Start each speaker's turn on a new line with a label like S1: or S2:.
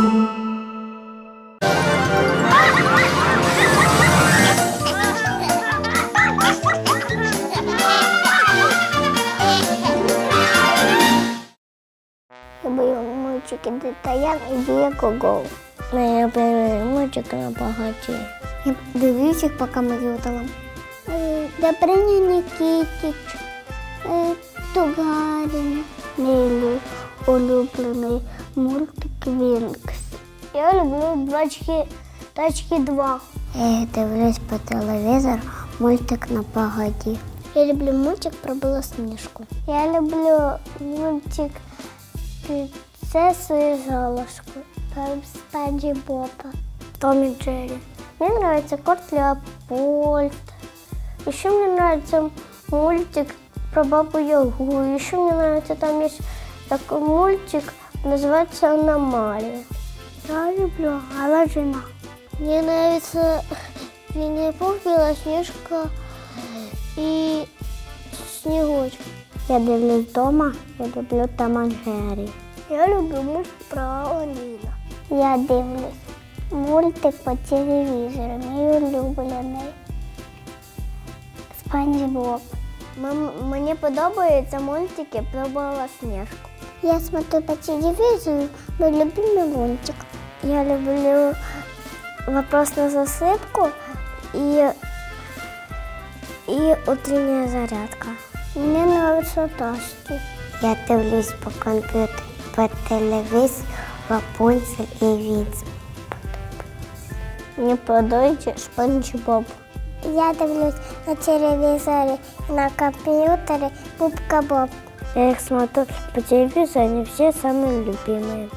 S1: Люблю мультики Детаян і Гогол. Моя любимий мультик на багаті. Я дивлюсь їх по комп'ютерам. Добриня Нікітіч, е, Тугарин, Мій улюблений мультик Вінкс. Я люблю тачки, тачки 2. Я дивлюсь по телевізору мультик на погоді. Я люблю мультик про Білосніжку. Я люблю мультик Принцессу и Золушку. Там Спанчи Боба. Том и Джерри. Мне нравится кот Леопольд. Еще мне нравится мультик про бабу Ягу. Еще мне нравится, там есть такой мультик, называется «Аномалия». Я люблю Алладина. Мне нравится Винни-Пух, Белоснежка и Снегурочка. Я дивлюсь вдома, я люблю Том і Я люблю мультик про Аліна. Я дивлюсь мультик по телевізору, мій улюблений. Спанч Боб. Мені подобаються мультики про Белоснежку. Я смотрю по телевизору мой любимый мультик. Я люблю вопрос на засыпку и, и утренняя зарядка. Мне нравятся ташки. Я дивлюсь по комп'ютеру, по телевізору, Рапунцель і Вінс. Мені подобається Спанч Боб. Я дивлюсь на телевизоре, на компьютере, Пупка Боб. Я их смотрю по телевізору, они все самые любимые.